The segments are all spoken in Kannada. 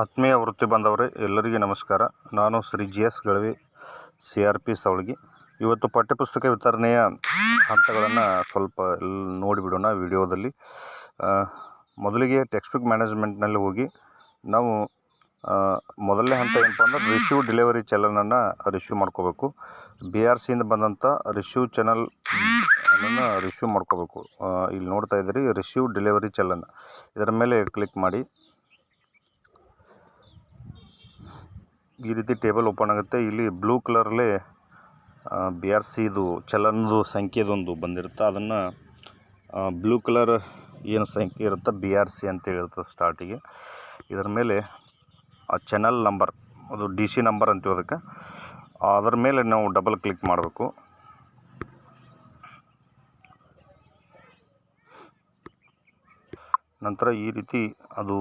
ಆತ್ಮೀಯ ವೃತ್ತಿ ಬಾಂಧವರೇ ಎಲ್ಲರಿಗೆ ನಮಸ್ಕಾರ. ನಾನು Shri G S Galavi, C R P Savalagi. ಇವತ್ತು ಪಠ್ಯಪುಸ್ತಕ ವಿತರಣೆಯ ಹಂತಗಳನ್ನು ಸ್ವಲ್ಪ ನೋಡಿಬಿಡೋಣ ವಿಡಿಯೋದಲ್ಲಿ. ಮೊದಲಿಗೆ ಟೆಕ್ಸ್ಟ್ ಬುಕ್ ಮ್ಯಾನೇಜ್ಮೆಂಟ್ನಲ್ಲಿ ಹೋಗಿ ನಾವು ಮೊದಲನೇ ಹಂತ ಏನಪ್ಪ ಅಂದ್ರೆ ರಿಶ್ಯೂ ಡೆಲಿವರಿ ಚಾನಲನ್ನು ರಿಶ್ಯೂ ಮಾಡ್ಕೋಬೇಕು. ಬಿ ಆರ್ ಸಿಯಿಂದ ಬಂದಂಥ ರಿಶ್ಯೂ ಚಾನಲ್, ಅನ್ನು ರಿಶ್ಯೂ ಮಾಡ್ಕೋಬೇಕು. ಇಲ್ಲಿ ನೋಡ್ತಾ ಇದ್ದೀರಿ ರಿಶ್ಯೂ ಡೆಲಿವರಿ ಚಲನ್ ಇದರ ಮೇಲೆ ಕ್ಲಿಕ್ ಮಾಡಿ. ಈ ರೀತಿ ಟೇಬಲ್ ಓಪನ್ ಆಗುತ್ತೆ. ಇಲ್ಲಿ ಬ್ಲೂ ಕಲರ್ಲೇ ಬಿ ಆರ್ ಸಿದು ಚಲನದು ಸಂಖ್ಯೆದೊಂದು ಬಂದಿರುತ್ತೆ. ಅದನ್ನು ಬ್ಲೂ ಕಲರ್ ಏನು ಸಂಖ್ಯೆ ಇರುತ್ತೆ ಬಿ ಆರ್ ಸಿ ಅಂತೇಳಿರುತ್ತೆ ಸ್ಟಾರ್ಟಿಗೆ. ಇದರ ಮೇಲೆ, ಆ, ಚಾನಲ್ ನಂಬರ್, ಅದು ಡಿ ಸಿ ನಂಬರ್ ಅಂತೀವಿ ಅದಕ್ಕೆ. ಅದರ ಮೇಲೆ ನಾವು ಡಬಲ್ ಕ್ಲಿಕ್ ಮಾಡಬೇಕು. ನಂತರ ಈ ರೀತಿ ಅದು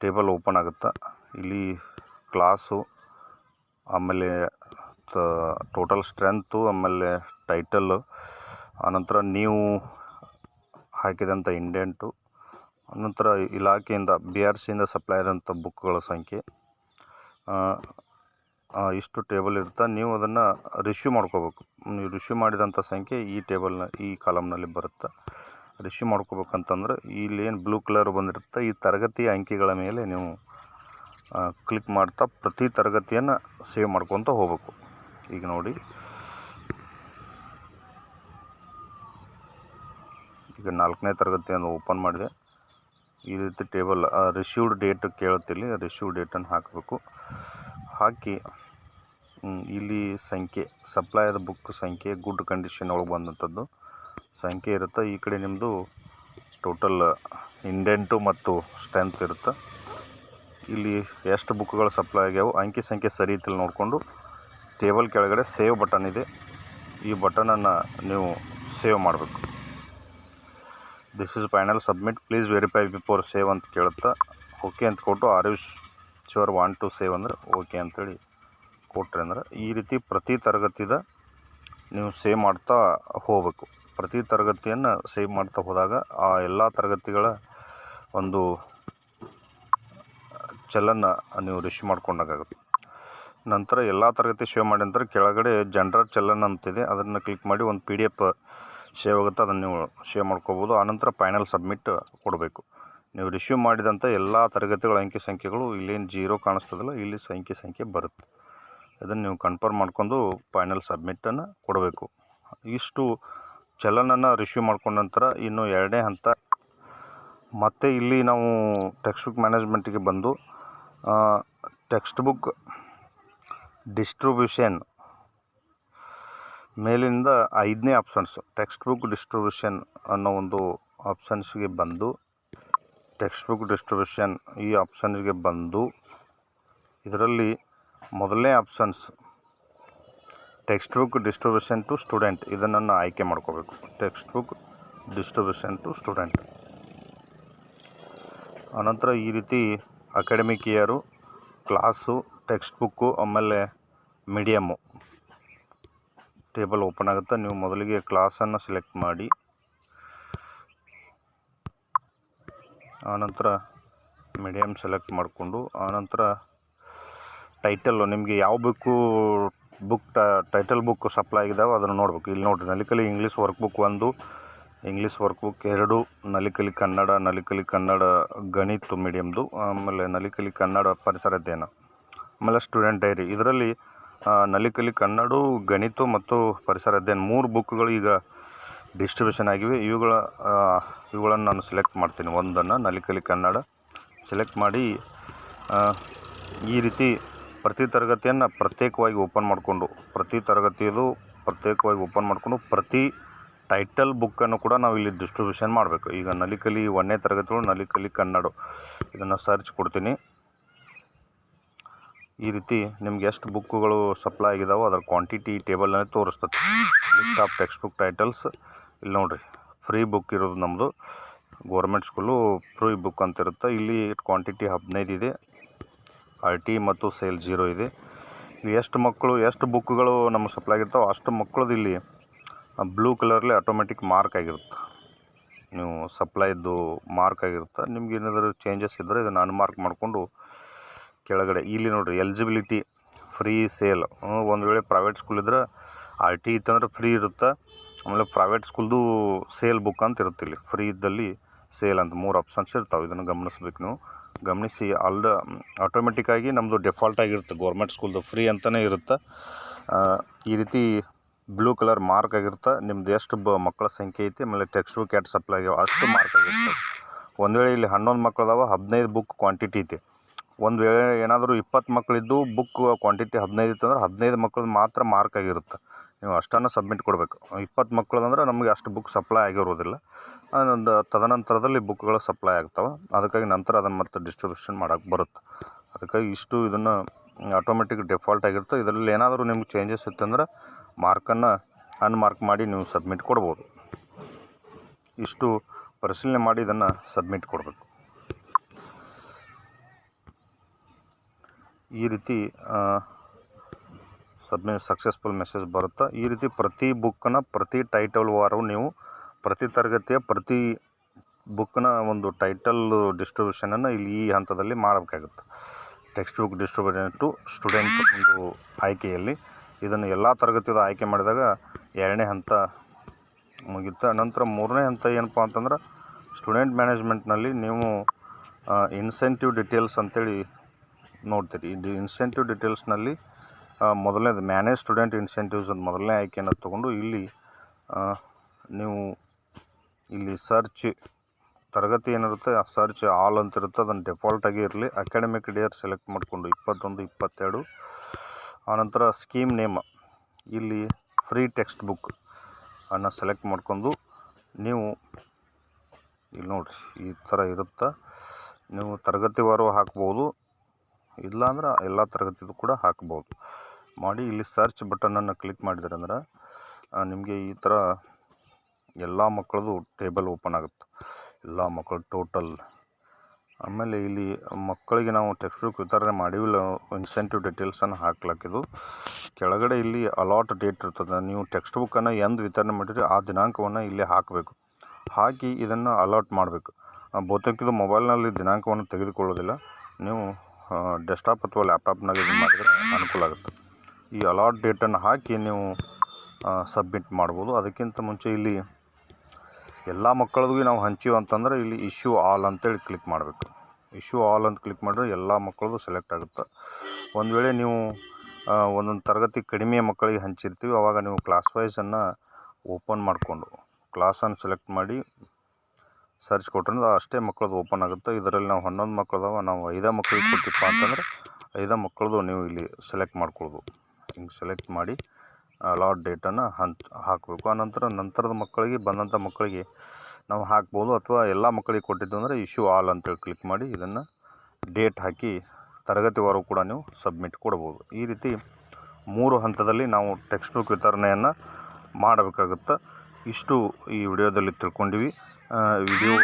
ಟೇಬಲ್ ಓಪನ್ ಆಗುತ್ತೆ. ಇಲ್ಲಿ ಕ್ಲಾಸು, ಆಮೇಲೆ ಟೋಟಲ್ ಸ್ಟ್ರೆಂತು ಆಮೇಲೆ ಟೈಟಲ್ಲು ಆನಂತರ ನೀವು ಹಾಕಿದಂಥ ಇಂಡೆಂಟು ಆನಂತರ ಇಲಾಖೆಯಿಂದ ಬಿ ಆರ್ ಸಿಯಿಂದ ಸಪ್ಲೈ ಆದಂಥ ಬುಕ್ಗಳ ಸಂಖ್ಯೆ ಇಷ್ಟು ಟೇಬಲ್ ಇರುತ್ತೆ, ನೀವು ಅದನ್ನು ರಿಶ್ಯೂ ಮಾಡ್ಕೋಬೇಕು. ನೀವು ರಿಶ್ಯೂ ಮಾಡಿದಂಥ ಸಂಖ್ಯೆ ಈ ಟೇಬಲ್ನ ಈ ಕಾಲಮ್ನಲ್ಲಿ ಬರುತ್ತೆ ರಿಶ್ಯೂ ಮಾಡ್ಕೋಬೇಕಂತಂದ್ರೆ, ಇಲ್ಲಿ ಏನು ಬ್ಲೂ ಕಲರ್ ಬಂದಿರುತ್ತೆ, ಈ ತರಗತಿಯ ಅಂಕಿಗಳ ಮೇಲೆ ನೀವು ಕ್ಲಿಕ್ ಮಾಡ್ತಾ ಪ್ರತಿ ತರಗತಿಯನ್ನು ಸೇವ್ ಮಾಡ್ಕೊತ ಹೋಗಬೇಕು. ಈಗ ನೋಡಿ. ಈಗ ನಾಲ್ಕನೇ ತರಗತಿಯನ್ನು ಓಪನ್ ಮಾಡಿದೆ. ಈ ರೀತಿ ಟೇಬಲ್ ರಿಸೀವ್ಡ್ ಡೇಟ್ ಕೇಳುತ್ತಿಲ್ಲಿ ರಿಸೀವ್ ಡೇಟನ್ನು ಹಾಕಬೇಕು. ಹಾಕಿ ಇಲ್ಲಿ ಸಂಖ್ಯೆ ಸಪ್ಲೈ ಆದ ಬುಕ್ ಸಂಖ್ಯೆ ಗುಡ್ ಕಂಡೀಷನ್ ಒಳಗೆ ಬಂದಂಥದ್ದು ಸಂಖ್ಯೆ ಇರುತ್ತೆ. ಈ ಕಡೆ ನಿಮ್ಮದು ಟೋಟಲ್ ಇಂಡೆಂಟು ಮತ್ತು ಸ್ಟ್ರೆಂತ್ ಇರುತ್ತೆ. ಇಲ್ಲಿ ಎಷ್ಟು ಬುಕ್ಗಳು ಸಪ್ಲೈ ಆಗ್ಯಾವು ಅಂಕಿ ಸಂಖ್ಯೆ ಸರಿ ಇತ್ತಿಲ್ಲ ನೋಡಿಕೊಂಡು ಟೇಬಲ್ ಕೆಳಗಡೆ ಸೇವ್ ಬಟನ್ ಇದೆ. ಈ ಬಟನನ್ನು ನೀವು ಸೇವ್ ಮಾಡಬೇಕು. This is final submit please verify before save ಅಂತ ಕೇಳುತ್ತಾ ಓಕೆ ಅಂತ ಕೊಟ್ಟು are you sure want to save ಅಂದರೆ ಓಕೆ ಅಂತೇಳಿ ಕೊಟ್ರಿ ಅಂದ್ರೆ ಈ ರೀತಿ ಪ್ರತಿ ತರಗತಿದ ನೀವು ಸೇವ್ ಮಾಡ್ತಾ ಹೋಗಬೇಕು. ಪ್ರತಿ ತರಗತಿಯನ್ನು ಸೇವ್ ಮಾಡ್ತಾ ಹೋದಾಗ ಆ ಎಲ್ಲ ತರಗತಿಗಳ ಒಂದು ಚಲನ್ನ ನೀವು ರಿಸೀವ್ ಮಾಡ್ಕೊಂಡಾಗುತ್ತೆ ನಂತರ ಎಲ್ಲ ತರಗತಿ ಸೇವ್ ಮಾಡಿ ನಂತರ ಕೆಳಗಡೆ ಜನರಲ್ ಚಲನ್ ಅಂತಿದೆ. ಅದನ್ನು ಕ್ಲಿಕ್ ಮಾಡಿ ಒಂದು ಪಿ ಡಿ ಎಫ್ ಸೇವ್ ಆಗುತ್ತೆ. ಅದನ್ನು ನೀವು ಸೇವ್ ಮಾಡ್ಕೋಬೋದು. ಆನಂತರ ಫೈನಲ್ ಸಬ್ಮಿಟ್ ಕೊಡಬೇಕು. ನೀವು ರಿಸೀವ್ ಮಾಡಿದಂಥ ಎಲ್ಲ ತರಗತಿಗಳ ಅಂಕಿ ಸಂಖ್ಯೆಗಳು ಇಲ್ಲೇನು ಜೀರೋ ಕಾಣಿಸ್ತದಲ್ಲ, ಇಲ್ಲಿ ಸಂಖ್ಯೆ ಸಂಖ್ಯೆ ಬರುತ್ತೆ. ಇದನ್ನು ನೀವು ಕನ್ಫರ್ಮ್ ಮಾಡ್ಕೊಂಡು ಫೈನಲ್ ಸಬ್ಮಿಟನ್ನು ಕೊಡಬೇಕು. ಇಷ್ಟು ಚಲನನ್ನು ರಿಸೀವ್ ಮಾಡ್ಕೊಂಡ ನಂತರ ಇನ್ನು ಎರಡನೇ ಹಂತ, ಮತ್ತು ಇಲ್ಲಿ ನಾವು ಟೆಕ್ಸ್ಟ್ ಬುಕ್ ಮ್ಯಾನೇಜ್ಮೆಂಟಿಗೆ ಬಂದು ಟೆಕ್ಸ್ಟ್ ಬುಕ್ ಡಿಸ್ಟ್ರಿಬ್ಯೂಷನ್ ಮೇಲಿಂದ ಐದನೇ ಆಪ್ಷನ್ಸ್ ಟೆಕ್ಸ್ಟ್ ಬುಕ್ ಡಿಸ್ಟ್ರಿಬ್ಯೂಷನ್ ಅನ್ನೋ ಒಂದು ಆಪ್ಷನ್ಸ್ಗೆ ಬಂದು ಟೆಕ್ಸ್ಟ್ ಬುಕ್ ಡಿಸ್ಟ್ರಿಬ್ಯೂಷನ್ ಈ ಆಪ್ಷನ್ಸ್ಗೆ ಬಂದು, ಇದರಲ್ಲಿ ಮೊದಲನೇ options textbook distribution to student ಇದನ್ನು ಆಯ್ಕೆ ಮಾಡ್ಕೋಬೇಕು. Text book distribution to student ಆನಂತರ ಈ ರೀತಿ academic year, class text book ಆಮೇಲೆ ಮೀಡಿಯಮ್ಮು. ಟೇಬಲ್ ಓಪನ್ ಆಗುತ್ತೆ. ನೀವು ಮೊದಲಿಗೆ ಕ್ಲಾಸನ್ನು ಸೆಲೆಕ್ಟ್ ಮಾಡಿ. ಆನಂತರ ಮೀಡಿಯಮ್ ಸೆಲೆಕ್ಟ್ ಮಾಡಿಕೊಂಡು, ಆನಂತರ ಟೈಟಲ್ಲು, ನಿಮಗೆ ಯಾವ book, book title book supply ಆಗಿದಾವೆ ಅದನ್ನು ನೋಡ್ಬೇಕು. ಇಲ್ಲಿ ನೋಡಿರಿ ನಲಿಕಲಿ ಇಂಗ್ಲೀಷ್ ವರ್ಕ್ ಬುಕ್ ಒಂದು ಇಂಗ್ಲೀಷ್ ವರ್ಕ್ ಬುಕ್ ಎರಡು, ನಲಿಕಲಿ ಕನ್ನಡ ನಲಿಕಲಿ ಕನ್ನಡ ಗಣಿತ ಮೀಡಿಯಮ್ದು ಆಮೇಲೆ ನಲಿಕಲಿ ಕನ್ನಡ ಪರಿಸರ ಅಧ್ಯಯನ. ಆಮೇಲೆ ಸ್ಟೂಡೆಂಟ್ ಡೈರಿ ಇದರಲ್ಲಿ ನಲಿಕಲಿ ಕನ್ನಡ, ಗಣಿತ ಮತ್ತು ಪರಿಸರ ಅಧ್ಯಯನ ಮೂರು ಬುಕ್ಗಳು ಈಗ ಡಿಸ್ಟ್ರಿಬ್ಯೂಷನ್ ಆಗಿವೆ. ಇವುಗಳ ಇವುಗಳನ್ನು ನಾನು ಸೆಲೆಕ್ಟ್ ಮಾಡ್ತೀನಿ. ಒಂದನ್ನು ನಲಿಕಲಿ ಕನ್ನಡ ಸೆಲೆಕ್ಟ್ ಮಾಡಿ ಈ ರೀತಿ ಪ್ರತಿ ತರಗತಿಯನ್ನು ಪ್ರತ್ಯೇಕವಾಗಿ ಓಪನ್ ಮಾಡಿಕೊಂಡು, ಪ್ರತಿ ತರಗತಿಯದು ಪ್ರತ್ಯೇಕವಾಗಿ ಓಪನ್ ಮಾಡಿಕೊಂಡು ಪ್ರತಿ ಟೈಟಲ್ ಬುಕ್ಕನ್ನು ಕೂಡ ನಾವು ಇಲ್ಲಿ ಡಿಸ್ಟ್ರಿಬ್ಯೂಷನ್ ಮಾಡಬೇಕು. ಈಗ ನಲಿಕಲಿ ಒಂದನೇ ತರಗತಿಗಳು ನಲಿಕಲಿ ಕನ್ನಡ ಇದನ್ನು ಸರ್ಚ್ ಕೊಡ್ತೀನಿ. ಈ ರೀತಿ ನಿಮ್ಗೆ ಎಷ್ಟು ಬುಕ್ಕುಗಳು ಸಪ್ಲೈ ಆಗಿದಾವೋ ಅದರ ಕ್ವಾಂಟಿಟಿ ಟೇಬಲ್ನಲ್ಲಿ ತೋರಿಸ್ತದೆ. List of text book titles ಇಲ್ಲಿ ನೋಡಿರಿ. ಫ್ರೀ ಬುಕ್ ಇರೋದು ನಮ್ಮದು ಗೋರ್ಮೆಂಟ್ ಸ್ಕೂಲು ಫ್ರೀ ಬುಕ್ ಅಂತ ಇರುತ್ತೆ. ಇಲ್ಲಿ ಕ್ವಾಂಟಿಟಿ ಹದಿನೈದು ಇದೆ. ಆರ್ ಟಿ ಮತ್ತು ಸೇಲ್ ಜೀರೋ ಇದೆ. ಎಷ್ಟು ಮಕ್ಕಳು, ಎಷ್ಟು ಬುಕ್ಗಳು ನಮಗೆ ಸಪ್ಲೈ ಆಗಿರ್ತಾವೆ ಅಷ್ಟು ಮಕ್ಕಳದ್ದು ಇಲ್ಲಿ ಬ್ಲೂ ಕಲರಲ್ಲಿ ಆಟೋಮೆಟಿಕ್ ಮಾರ್ಕ್ ಆಗಿರುತ್ತೆ. ನೀವು ಸಪ್ಲೈದು ಮಾರ್ಕ್ ಆಗಿರುತ್ತೆ. ನಿಮ್ಗೆ ಏನಾದರೂ ಚೇಂಜಸ್ ಇದ್ದರೆ ಇದನ್ನು ಅನ್ಮಾರ್ಕ್ ಮಾಡಿಕೊಂಡು ಕೆಳಗಡೆ. ಇಲ್ಲಿ ನೋಡಿರಿ ಎಲಿಜಿಬಿಲಿಟಿ ಫ್ರೀ ಸೇಲ್ ಒಂದು ವೇಳೆ ಪ್ರೈವೇಟ್ ಸ್ಕೂಲ್ ಇದ್ದರೆ ಆರ್ ಟಿ ಇತ್ತಂದ್ರೆ ಫ್ರೀ ಇರುತ್ತೆ. ಆಮೇಲೆ ಪ್ರೈವೇಟ್ ಸ್ಕೂಲ್ದು ಸೇಲ್ ಬುಕ್ ಅಂತ ಇರುತ್ತೆ ಇಲ್ಲಿ. ಫ್ರೀ ಇದ್ದಲ್ಲಿ ಸೇಲ್ ಅಂತ ಮೂರು ಆಪ್ಷನ್ಸ್ ಇರ್ತಾವೆ. ಇದನ್ನು ಗಮನಿಸ್ಬೇಕು ನೀವು. ಗಮನಿಸಿ, ಅಲ್ದ ಆಟೋಮೆಟಿಕ್ಕಾಗಿ ನಮ್ಮದು ಡಿಫಾಲ್ಟ್ ಆಗಿರುತ್ತೆ. ಗೌರ್ಮೆಂಟ್ ಸ್ಕೂಲ್ದು ಫ್ರೀ ಅಂತಲೇ ಇರುತ್ತೆ. ಈ ರೀತಿ ಬ್ಲೂ ಕಲರ್ ಮಾರ್ಕ್ ಆಗಿರುತ್ತೆ. ನಿಮ್ದು ಎಷ್ಟು ಬ ಮಕ್ಕಳ ಸಂಖ್ಯೆ ಐತಿ, ಆಮೇಲೆ ಟೆಕ್ಸ್ಟ್ ಬುಕ್ ಎಷ್ಟು ಸಪ್ಲೈ ಆಗ್ಯಾವ, ಅಷ್ಟು ಮಾರ್ಕ್ ಆಗಿರುತ್ತೆ ಒಂದು ವೇಳೆ ಇಲ್ಲಿ ಹನ್ನೊಂದು ಅದಾವ, ಹದಿನೈದು ಬುಕ್ ಕ್ವಾಂಟಿಟಿ ಐತಿ. ಒಂದು ವೇಳೆ ಏನಾದರೂ ಇಪ್ಪತ್ತು ಮಕ್ಕಳಿದ್ದು ಬುಕ್ ಕ್ವಾಂಟಿಟಿ ಹದಿನೈದು ಇತ್ತು ಅಂದ್ರೆ ಹದಿನೈದು ಮಕ್ಳದ್ದು ಮಾತ್ರ ಮಾರ್ಕ್ ಆಗಿರುತ್ತೆ. ನೀವು ಅಷ್ಟನ್ನು ಸಬ್ಮಿಟ್ ಕೊಡಬೇಕು. ಇಪ್ಪತ್ತು ಮಕ್ಕಳು ಅಂದ್ರೆ ನಮಗೆ ಅಷ್ಟು ಬುಕ್ ಸಪ್ಲೈ ಆಗಿರೋದಿಲ್ಲ. ಅದೊಂದು ತದನಂತರದಲ್ಲಿ ಬುಕ್ಗಳು ಸಪ್ಲೈ ಆಗ್ತಾವೆ. ಅದಕ್ಕಾಗಿ ನಂತರ ಅದನ್ನು ಮತ್ತೆ ಡಿಸ್ಟ್ರಿಬ್ಯೂಷನ್ ಮಾಡೋಕ್ಕೆ ಬರುತ್ತೆ. ಅದಕ್ಕಾಗಿ ಇಷ್ಟು ಇದನ್ನು ಆಟೋಮೆಟಿಕ್ ಡಿಫಾಲ್ಟ್ ಆಗಿರುತ್ತೆ. ಇದರಲ್ಲಿ ಏನಾದರೂ ನಿಮ್ಗೆ ಚೇಂಜಸ್ ಇತ್ತಂದ್ರೆ ಮಾರ್ಕನ್ನು ಅನ್ಮಾರ್ಕ್ ಮಾಡಿ ನೀವು ಸಬ್ಮಿಟ್ ಕೊಡ್ಬೋದು. ಇಷ್ಟು ಪರಿಶೀಲನೆ ಮಾಡಿ ಇದನ್ನು ಸಬ್ಮಿಟ್ ಕೊಡಬೇಕು. ಈ ರೀತಿ ಸಬ್ಮಿ ಸಕ್ಸಸ್ಫುಲ್ ಮೆಸೇಜ್ ಬರುತ್ತೆ? ಈ ರೀತಿ ಪ್ರತಿ ಬುಕ್ಕನ್ನ ಪ್ರತಿ ಟೈಟಲ್ ವಾರವು ನೀವು ಪ್ರತಿ ತರಗತಿಯ ಪ್ರತಿ ಬುಕ್ಕನ್ನ ಒಂದು ಟೈಟಲ್ ಡಿಸ್ಟ್ರಿಬ್ಯೂಷನನ್ನು ಇಲ್ಲಿ ಈ ಹಂತದಲ್ಲಿ ಮಾಡಬೇಕಾಗುತ್ತೆ. Text book distribution to student ಒಂದು ಆಯ್ಕೆಯಲ್ಲಿ ಇದನ್ನು ಎಲ್ಲ ತರಗತಿದು ಆಯ್ಕೆ ಮಾಡಿದಾಗ ಎರಡನೇ ಹಂತ ಮುಗಿಯುತ್ತೆ ನಂತರ ಮೂರನೇ ಹಂತ ಏನಪ್ಪ ಅಂತಂದ್ರೆ ಸ್ಟೂಡೆಂಟ್ ಮ್ಯಾನೇಜ್ಮೆಂಟ್ನಲ್ಲಿ ನೀವು ಇನ್ಸೆಂಟಿವ್ ಡಿಟೇಲ್ಸ್ ಅಂತೇಳಿ ನೋಡ್ತೀರಿ. ಇದು ಇನ್ಸೆಂಟಿವ್ ಡಿಟೇಲ್ಸ್ನಲ್ಲಿ ಮೊದಲನೇದು ಮ್ಯಾನೇಜ್ ಸ್ಟೂಡೆಂಟ್ ಇನ್ಸೆಂಟಿವ್ಸ್ ಅಂತ ಮೊದಲನೇ ಆಯ್ಕೆಯನ್ನು ತೊಗೊಂಡು ಇಲ್ಲಿ ನೀವು ಇಲ್ಲಿ ಸರ್ಚ್ ತರಗತಿ ಏನಿರುತ್ತೆ, ಆ ಸರ್ಚ್ ಆಲ್ ಅಂತ ಇರುತ್ತೆ. ಅದನ್ನು ಡೆಫಾಲ್ಟಾಗಿ ಇರಲಿ. ಅಕಾಡೆಮಿಕ್ ಡಿಯರ್ ಸೆಲೆಕ್ಟ್ ಮಾಡಿಕೊಂಡು ಇಪ್ಪತ್ತೊಂದು, ಇಪ್ಪತ್ತೆರಡು. ಆನಂತರ ಸ್ಕೀಮ್ ನೇಮ್. ಇಲ್ಲಿ ಫ್ರೀ ಟೆಕ್ಸ್ಟ್ ಬುಕ್ ಅನ್ನು ಸೆಲೆಕ್ಟ್ ಮಾಡ್ಕೊಂಡು ನೀವು ಇಲ್ಲಿ ನೋಡಿರಿ, ಈ ಥರ ಇರುತ್ತೆ? ನೀವು ತರಗತಿವಾರು ಹಾಕ್ಬೋದು, ಇಲ್ಲಾಂದ್ರೆ ಎಲ್ಲ ತರಗತಿದು ಕೂಡ ಹಾಕ್ಬೋದು. ಮಾಡಿ ಇಲ್ಲಿ ಸರ್ಚ್ ಬಟನನ್ನು ಕ್ಲಿಕ್ ಮಾಡಿದ್ರೆ ಅಂದ್ರೆ ನಿಮಗೆ ಈ ಥರ ಎಲ್ಲ ಮಕ್ಕಳದು ಟೇಬಲ್ ಓಪನ್ ಆಗುತ್ತೆ. ಎಲ್ಲ ಮಕ್ಕಳು ಟೋಟಲ್ ಆಮೇಲೆ ಇಲ್ಲಿ ಮಕ್ಕಳಿಗೆ ನಾವು ಟೆಕ್ಸ್ಟ್ ಬುಕ್ ವಿತರಣೆ ಮಾಡಿವಿಲ್ಲ ಇನ್ಸೆಂಟಿವ್ ಡೀಟೇಲ್ಸನ್ನು ಹಾಕ್ಲಾಕಿದ್ದು ಕೆಳಗಡೆ ಇಲ್ಲಿ ಅಲಾಟ್ ಡೇಟ್ ಇರ್ತದೆ. ನೀವು ಟೆಕ್ಸ್ಟ್ ಬುಕ್ಕನ್ನು ಎಂದು ವಿತರಣೆ ಮಾಡಿರಿ ಆ ದಿನಾಂಕವನ್ನು ಇಲ್ಲಿ ಹಾಕಬೇಕು. ಹಾಕಿ ಇದನ್ನು ಅಲಾಟ್ ಮಾಡಬೇಕು. ಬೋತಕ್ಕಿದ್ದು ಮೊಬೈಲ್ನಲ್ಲಿ ದಿನಾಂಕವನ್ನು ತೆಗೆದುಕೊಳ್ಳೋದಿಲ್ಲ. ನೀವು ಡೆಸ್ಕ್ಟಾಪ್ ಅಥವಾ ಲ್ಯಾಪ್ಟಾಪ್ನಲ್ಲಿ ಇದು ಮಾಡಿದರೆ ಅನುಕೂಲ ಆಗುತ್ತೆ. ಈ ಅಲಾಟ್ ಡೇಟನ್ನು ಹಾಕಿ ನೀವು ಸಬ್ಮಿಟ್ ಮಾಡ್ಬೋದು. ಅದಕ್ಕಿಂತ ಮುಂಚೆ ಇಲ್ಲಿ ಎಲ್ಲ ಮಕ್ಕಳಿಗೂ ನಾವು ಹಂಚೀವಿ ಅಂತಂದ್ರೆ ಇಲ್ಲಿ ಇಶ್ಯೂ ಆಲ್ ಅಂತೇಳಿ ಕ್ಲಿಕ್ ಮಾಡಬೇಕು. ಇಶ್ಯೂ ಆಲ್ ಅಂತ ಕ್ಲಿಕ್ ಮಾಡಿದ್ರೆ ಎಲ್ಲ ಮಕ್ಕಳದು ಸೆಲೆಕ್ಟ್ ಆಗುತ್ತೆ. ಒಂದು ವೇಳೆ ನೀವು ಒಂದೊಂದು ತರಗತಿ ಕಡಿಮೆ ಮಕ್ಕಳಿಗೆ ಹಂಚಿರ್ತೀವಿ, ಅವಾಗ ನೀವು ಕ್ಲಾಸ್ ವೈಸನ್ನು ಓಪನ್ ಮಾಡಿಕೊಂಡು ಕ್ಲಾಸನ್ನು ಸೆಲೆಕ್ಟ್ ಮಾಡಿ ಸರ್ಚ್ ಕೊಟ್ಟರೆ ಅಷ್ಟೇ ಮಕ್ಕಳದು ಓಪನ್ ಆಗುತ್ತೆ. ಇದರಲ್ಲಿ ನಾವು ಹನ್ನೊಂದು ಮಕ್ಕಳದಾವ ನಾವು ಐದೇ ಮಕ್ಕಳಿಗೆ ಕೊಟ್ಟಿಪ್ಪ ಅಂತಂದ್ರೆ ಐದೇ ಮಕ್ಕಳದು ನೀವು ಇಲ್ಲಿ ಸೆಲೆಕ್ಟ್ ಮಾಡ್ಕೊಳ್ಬೋದು. ಹಿಂಗೆ ಸೆಲೆಕ್ಟ್ ಮಾಡಿ ಅಲಾಟ್ ಡೇಟನ್ನು ಹಂಚ್, ಹಾಕಬೇಕು. ಆನಂತರ ನಂತರದ ಮಕ್ಕಳಿಗೆ ಬಂದಂಥ ಮಕ್ಕಳಿಗೆ ನಾವು ಹಾಕ್ಬೋದು ಅಥವಾ ಎಲ್ಲ ಮಕ್ಕಳಿಗೆ ಕೊಟ್ಟಿದ್ದು ಅಂದರೆ ಇಶ್ಯೂ ಆಲ್ ಅಂತೇಳಿ ಕ್ಲಿಕ್ ಮಾಡಿ ಇದನ್ನು ಡೇಟ್ ಹಾಕಿ ತರಗತಿವಾರು ಕೂಡ ನೀವು ಸಬ್ಮಿಟ್ ಕೊಡ್ಬೋದು. ಈ ರೀತಿ ಮೂರು ಹಂತದಲ್ಲಿ ನಾವು ಟೆಕ್ಸ್ಟ್ ಬುಕ್ ವಿತರಣೆಯನ್ನು ಮಾಡಬೇಕಾಗುತ್ತೆ ಇಷ್ಟು ಈ ವಿಡಿಯೋದಲ್ಲಿ ತಿಳ್ಕೊಂಡಿವಿ. ವಿಡಿಯೋ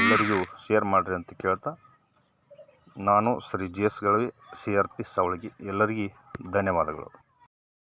ಎಲ್ಲರಿಗೂ ಶೇರ್ ಮಾಡಿರಿ ಅಂತ ಕೇಳ್ತಾ ನಾನು Shri G S Galavi, C R P Savalagi. ಎಲ್ಲರಿಗೂ ಧನ್ಯವಾದಗಳು.